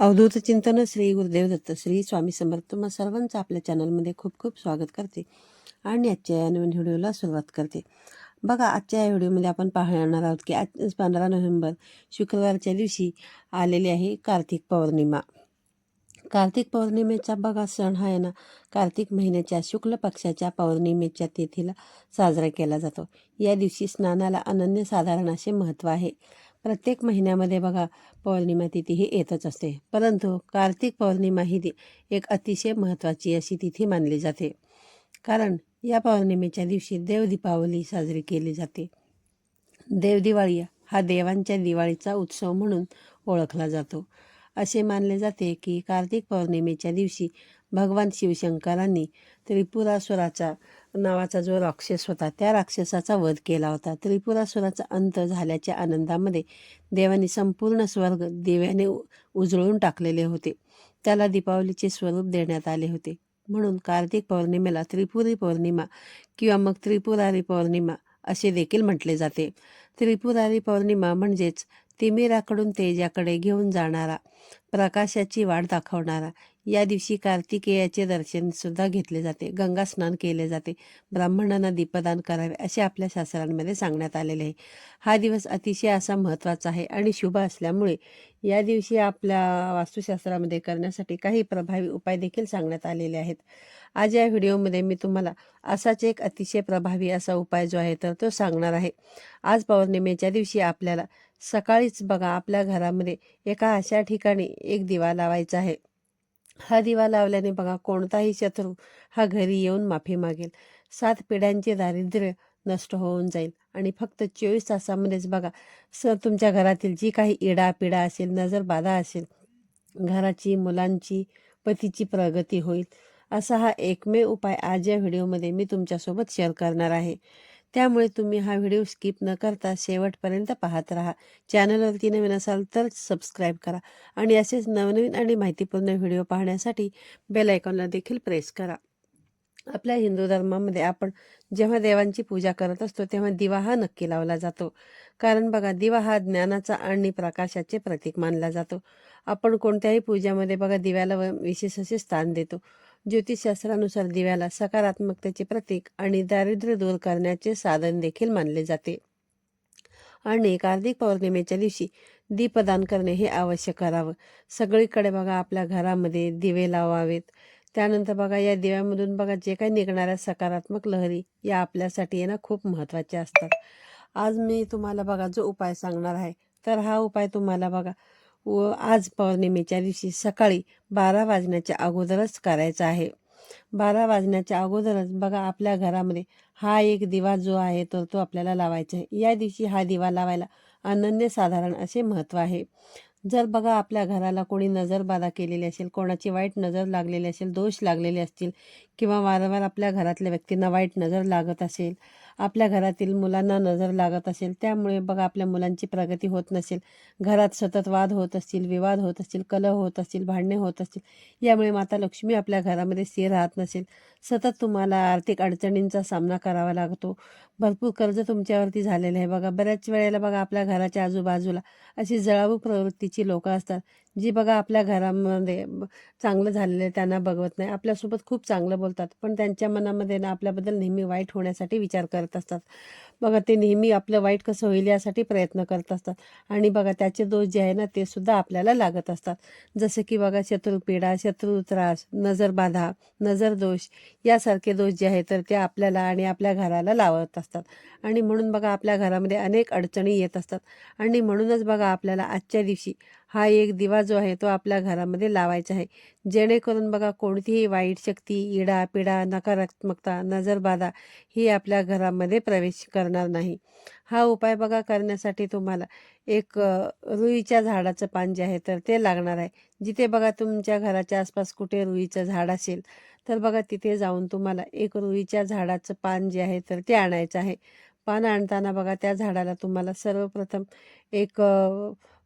अवधूत चिंतन श्री गुरुदेव दत्त श्री स्वामी समर्थ तुम्हा सर्वांचं आपल्या चॅनलमध्ये खूप खूप स्वागत करते आणि आजच्या या नवीन व्हिडिओला सुरुवात करते. बघा आजच्या या व्हिडिओमध्ये आपण पाहणार आहोत की आज पंधरा नोव्हेंबर शुक्रवारच्या दिवशी आलेली आहे कार्तिक पौर्णिमा. कार्तिक पौर्णिमेचा बघा सण हा आहे ना कार्तिक महिन्याच्या शुक्ल पक्षाच्या पौर्णिमेच्या तिथीला साजरा केला जातो. या दिवशी स्नानाला अनन्यसाधारण असे महत्त्व आहे. प्रत्येक महिन्यामध्ये बघा पौर्णिमा तिथी ही येतच असते. परंतु कार्तिक पौर्णिमा ही ती एक अतिशय महत्त्वाची अशी तिथी मानली जाते. कारण या पौर्णिमेच्या दिवशी देव दीपावली साजरी केली जाते. देवदिवाळी हा देवांच्या दिवाळीचा उत्सव म्हणून ओळखला जातो. असे मानले जाते की कार्तिक पौर्णिमेच्या दिवशी भगवान शिवशंकरांनी त्रिपुरासुराचा नावाचा जो राक्षस होता त्या राक्षसाचा वध केला होता. त्रिपुरासुराचा अंत झाल्याच्या आनंदामध्ये देवाने संपूर्ण स्वर्ग दिव्याने उ- उजळून टाकलेले होते. त्याला दीपावलीचे स्वरूप देण्यात आले होते. म्हणून कार्तिक पौर्णिमेला त्रिपुरी पौर्णिमा किंवा मग त्रिपुरारी पौर्णिमा असे देखील म्हटले जाते. त्रिपुरारी पौर्णिमा म्हणजेच तिमिराकडून तेजाकडे घेऊन जाणारा प्रकाशाची वाट दाखवणारा या दिवशी कार्तिकेयाचे दर्शन सुद्धा घेतले जाते. गंगा स्नान केले जाते. ब्राह्मणांना दीपदान करावे असे आपल्या शास्त्रांमध्ये सांगण्यात आलेले आहे. हा दिवस अतिशय असा महत्त्वाचा आहे आणि शुभ असल्यामुळे या दिवशी आपल्या वास्तुशास्त्रामध्ये करण्यासाठी काही प्रभावी उपाय देखील सांगण्यात आलेले आहेत. आज या व्हिडिओमध्ये मी तुम्हाला असाच एक अतिशय प्रभावी असा उपाय जो आहे तर तो सांगणार आहे. आज पौर्णिमेच्या दिवशी आपल्याला सकाळीच बघा आपल्या घरामध्ये एका अशा ठिकाणी एक दिवा लावायचा आहे. हा दिवा लावल्याने बघा कोणताही शत्रू हा घरी येऊन माफी मागेल. सात पिढ्यांचे दारिद्र्य नष्ट होऊन जाईल. आणि फक्त चोवीस तासामध्येच बघा स तुमच्या घरातील जी काही इडा पिडा असेल नजर बाधा असेल घराची मुलांची पतीची प्रगती होईल. असा हा एकमेव उपाय आज या व्हिडिओमध्ये मी तुमच्यासोबत शेअर करणार आहे. त्यामुळे तुम्ही हा व्हिडिओ स्किप न करता शेवटपर्यंत पाहत राहा. चॅनलवरती नवीन असाल तर सबस्क्राईब करा आणि असेच नवनवीन आणि माहितीपूर्ण व्हिडिओ पाहण्यासाठी बेल आयकॉनला देखील प्रेस करा. आपल्या हिंदू धर्मामध्ये आपण जेव्हा देवांची पूजा करत असतो तेव्हा दिवा हा नक्की लावला जातो. कारण बघा दिवा हा ज्ञानाचा आणि प्रकाशाचे प्रतीक मानला जातो. आपण कोणत्याही पूजामध्ये बघा दिव्याला व- विशेष असे स्थान देतो. ज्योतिषशास्त्रानुसार दिव्याला सकारात्मकतेचे प्रतीक आणि दारिद्र्य दूर करण्याचे साधन देखील मानले जाते. आणि कार्तिक पौर्णिमेच्या दिवशी दीपदान करणे हे आवश्यक करावं. सगळीकडे बघा आपल्या घरामध्ये दिवे लावावेत. त्यानंतर बघा या दिव्यामधून बघा जे काही निघणाऱ्या सकारात्मक लहरी या आपल्यासाठी ना खूप महत्त्वाच्या असतात. आज मी तुम्हाला बघा जो उपाय सांगणार आहे तर हा उपाय तुम्हाला बघा व आज पौर्णिमेच्या दिवशी सकाळी बारा वाजण्याच्या अगोदरच करायचा आहे. बारा वाजण्याच्या अगोदरच बघा आपल्या घरामध्ये हा एक दिवा जो आहे तर तो आपल्याला लावायचा आहे. या दिवशी हा दिवा लावायला अनन्यसाधारण असे महत्त्व आहे. जर बघा आपल्या घराला कोणी नजरबाधा केलेली असेल कोणाची वाईट नजर लागलेली असेल दोष लागलेले असतील किंवा वारंवार आपल्या घरातल्या व्यक्तींना वाईट नजर लागत असेल आपल्या घरातील मुलांना नजर लागत असेल त्यामुळे बघा आपल्या मुलांची प्रगती होत नसेल. घरात सतत वाद होत असतील विवाद होत असतील कलह होत असतील भांडणे होत असतील यामुळे माता लक्ष्मी आपल्या घरामध्ये स्थिर राहत नसेल. सतत तुम्हाला आर्थिक अडचणींचा सामना करावा लागतो. भरपूर कर्ज तुमच्यावरती झालेलं आहे. बघा बऱ्याच वेळेला बघा आपल्या घराच्या आजूबाजूला अशी जळाऊ प्रवृत्तीची लोकं असतात जी बघा आपल्या घरामध्ये चांगलं झालेलं आहे त्यांना बघवत नाही. आपल्यासोबत खूप चांगलं बोलतात. पण त्यांच्या मनामध्ये ना आपल्याबद्दल नेहमी वाईट होण्यासाठी विचार करत असतात. बघा ते नेहमी आपलं वाईट कसं होईल यासाठी प्रयत्न करत असतात. आणि बघा त्याचे दोष जे आहे ना ते सुद्धा आपल्याला लागत असतात. जसं की बघा शत्रुपीडा शत्रू त्रास नजरबाधा नजरदोष यासारखे दोष जे आहे तर ते आपल्याला आणि आपल्या घराला लावत असतात. आणि म्हणून बघा आपल्या घरामध्ये अनेक अडचणी येत असतात. आणि म्हणूनच बघा आपल्याला आजच्या दिवशी हा एक दिवा जो आहे तो आपल्या घरामध्ये लावायचा आहे. जेणेकरून बघा कोणतीही वाईट शक्ती इडा पिडा नकारात्मकता नजरबाधा ही आपल्या घरामध्ये प्रवेश करणार नाही. हा उपाय बघा करण्यासाठी तुम्हाला. एक रुईच्या झाडाचं पान जे आहे तर ते लागणार आहे. जिथे बघा तुमच्या घराच्या आसपास कुठे रुईचं झाड असेल तर बघा तिथे जाऊन तुम्हाला एक रुईच्या झाडाचं पान जे आहे तर ते आणायचं आहे. पान आणताना बघा त्या झाडाला तुम्हाला सर्वप्रथम एक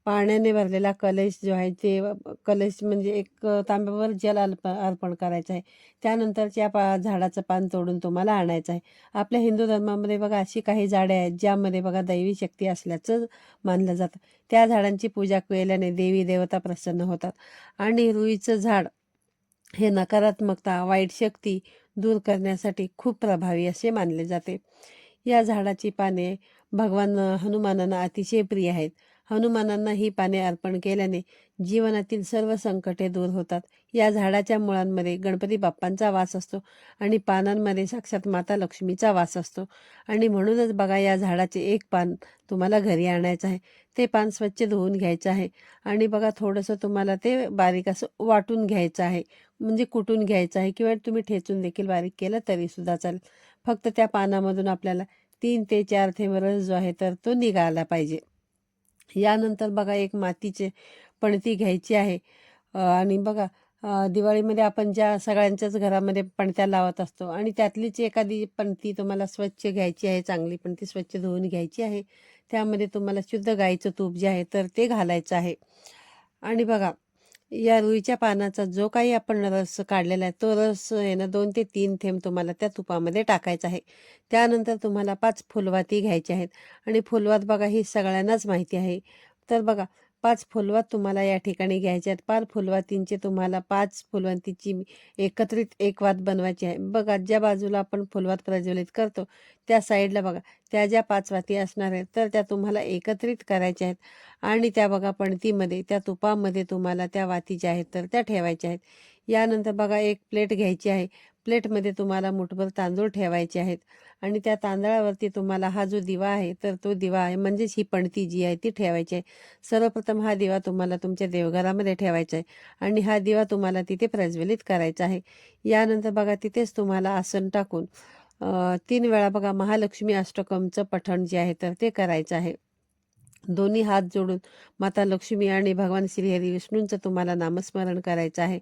पाण्याने भरलेला कलश जो आहे ते कलश म्हणजे एक तांब्यावर जल अर्प अर्पण करायचं आहे. त्यानंतर त्या पा झाडाचं पान तोडून तुम्हाला आणायचं आहे. आपल्या हिंदू धर्मामध्ये बघा अशी काही झाडे आहेत ज्यामध्ये बघा दैवी शक्ती असल्याचं मानलं जातं. त्या झाडांची पूजा केल्याने देवी देवता प्रसन्न होतात. आणि रुईचं झाड हे नकारात्मकता वाईट शक्ती दूर करण्यासाठी खूप प्रभावी असे मानले जाते. या झाडाची पाने भगवान हनुमानांना अतिशय प्रिय आहेत. हनुमानांना ही पाने अर्पण केल्याने जीवनातील सर्व संकटे दूर होतात. या झाडाच्या मुळांमध्ये गणपती बाप्पांचा वास असतो आणि पानांमध्ये साक्षात माता लक्ष्मीचा वास असतो. आणि म्हणूनच बघा या झाडाचे एक पान तुम्हाला घरी आणायचं आहे. ते पान स्वच्छ धुवून घ्यायचं आहे. आणि बघा थोडंसं तुम्हाला ते बारीक असं वाटून घ्यायचं आहे. म्हणजे कुटून घ्यायचं आहे किंवा तुम्ही ठेचून देखील बारीक केलं तरीसुद्धा चालेल. फक्त त्या पानामधून आपल्याला तीन ते चार थेंब रस जो आहे तर तो निघाला पाहिजे. यानंतर बघा एक मातीचे पणती घ्यायची आहे. आणि बघा दिवाळीमध्ये आपण ज्या सगळ्यांच्याच घरामध्ये पणत्या लावत असतो आणि त्यातलीच एखादी पणती तुम्हाला स्वच्छ घ्यायची आहे चांगली पणती स्वच्छ धुवून घ्यायची आहे त्यामध्ये तुम्हाला शुद्ध गाईचं तूप जे आहे तर ते घालायचं आहे. आणि बघा या रुईच्या पानाचा जो काही आपण रस काढलेला आहे तो रस आहे ना दोन ते तीन थेंब तुम्हाला त्या तुपामध्ये टाकायचा आहे. त्यानंतर तुम्हाला पाच फुलवाती घ्यायच्या आहेत. आणि फुलवात बघा ही सगळ्यांनाच माहिती आहे. तर बघा पाच फुलवात तुम्हाला या ठिकाणी घ्यायच्या आहेत. पाच फुलवातींचे तुम्हाला पाच फुलवंतीची एकत्रित एक वात बनवायची आहे. बघा ज्या बाजूला आपण फुलवात प्रज्वलित करतो त्या साईडला बघा त्या ज्या पाच वाती असणार आहेत तर त्या तुम्हाला एकत्रित करायच्या आहेत. आणि त्या बघा पणतीमध्ये त्या तुपामध्ये तुम्हाला त्या वाती ज्या आहेत तर त्या ठेवायच्या आहेत. यानंतर बघा एक प्लेट घ्यायची आहे. प्लेटमध्ये तुम्हाला मुठभर तांदूळ ठेवायचे आहेत. आणि त्या तांदळावरती तुम्हाला हा जो दिवा आहे तर तो दिवा आहे म्हणजेच ही पणती जी आहे ती ठेवायची आहे. सर्वप्रथम हा दिवा तुम्हाला तुमच्या देवघरामध्ये ठेवायचा आहे. आणि हा दिवा तुम्हाला तिथे प्रज्वलित करायचा आहे. यानंतर बघा तिथेच तुम्हाला आसन टाकून तीन वेळा बघा महालक्ष्मी अष्टकमचं पठण जे आहे तर ते करायचं आहे. दोन्ही हात जोडून माता लक्ष्मी आणि भगवान श्रीहरी विष्णूंचं तुम्हाला नामस्मरण करायचं आहे.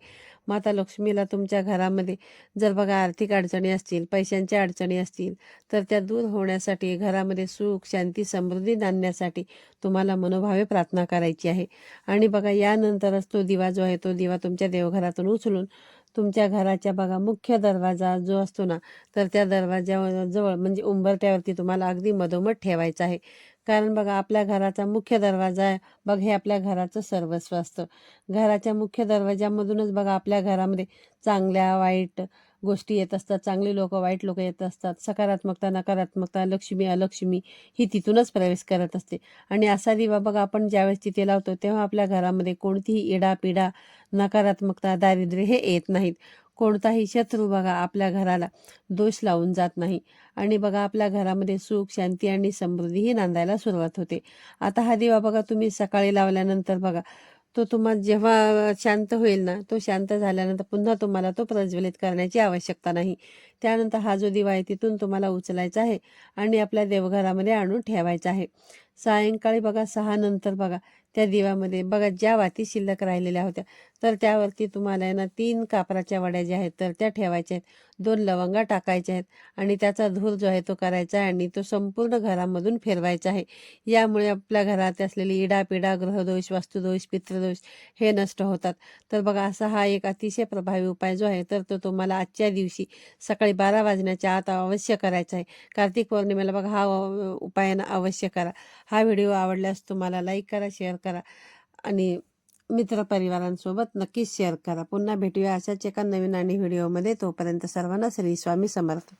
माता लक्ष्मीला तुमच्या घरामध्ये जर बघा आर्थिक अडचणी असतील पैशांच्या अडचणी असतील तर त्या दूर होण्यासाठी घरामध्ये सुख शांती समृद्धी आणण्यासाठी तुम्हाला मनोभावे प्रार्थना करायची आहे. आणि बघा यानंतरच तो दिवा जो आहे तो दिवा तुमच्या देवघरातून उचलून तुमच्या घराच्या बघा मुख्य दरवाजा जो असतो ना तर त्या दरवाजाजवळ म्हणजे उंबरट्यावरती तुम्हाला अगदी मधोमध ठेवायचा आहे. कारण बघा आपल्या घराचा मुख्य दरवाजा आहे. बघ हे आपल्या घराचं सर्वस्व असतं. घराच्या मुख्य दरवाजामधूनच बघा आपल्या घरामध्ये चांगल्या वाईट गोष्टी येत असतात. चांगली लोक वाईट लोक येत असतात. सकारात्मकता नकारात्मकता लक्ष्मी अलक्ष्मी ही तिथूनच प्रवेश करत असते. आणि असा दिवा बघा आपण ज्यावेळेस तिथे लावतो तेव्हा आपल्या घरामध्ये कोणतीही इडापिडा नकारात्मकता दारिद्र्य हे येत नाहीत. कोणताही शत्रू बघा आपल्या घराला दोष लावून जात नाही. आणि बघा आपल्या घरामध्ये सुख शांती आणि समृद्धीही नांदायला सुरुवात होते. आता हा दिवा बघा तुम्ही सकाळी लावल्यानंतर बघा तो तुम्हाला जेव्हा शांत होईल ना तो शांत झाल्यानंतर पुन्हा तुम्हाला तो प्रज्वलित करण्याची आवश्यकता नाही. त्यानंतर हा जो दिवा आहे तिथून तुम्हाला उचलायचा आहे आणि आपल्या देवघरामध्ये आणून ठेवायचा आहे. सायंकाळी बघा सहा नंतर बघा त्या दिव्यामध्ये. बघा ज्या वाती शिल्लक राहिलेल्या होत्या तर त्यावरती तुम्हाला आहे ना तीन कापराच्या वड्या ज्या आहेत तर त्या ठेवायच्या आहेत. दोन लवंगा टाकायच्या आहेत आणि त्याचा धूर जो आहे तो करायचा आहे आणि तो संपूर्ण घरामधून फिरवायचा आहे. यामुळे आपल्या घरात असलेली इडापिडा ग्रहदोष वास्तुदोष पितृदोष हे नष्ट होतात. तर बघा असा हा एक अतिशय प्रभावी उपाय जो आहे तर तो तुम्हाला आजच्या दिवशी सकाळी बारा वाजण्याच्या आत अवश्य करायचा आहे. कार्तिक पौर्णिमेला बघा हा उपायानं उपाय ना अवश्य करा. हा व्हिडिओ आवडल्यास तुम्हाला लाईक करा शेअर करा. आणि मित्रपरिवारांसोबत नक्कीच शेअर करा. पुन्हा भेटूया अशाच एका नवीन आणि व्हिडिओमध्ये तोपर्यंत सर्वांना श्री स्वामी समर्थ.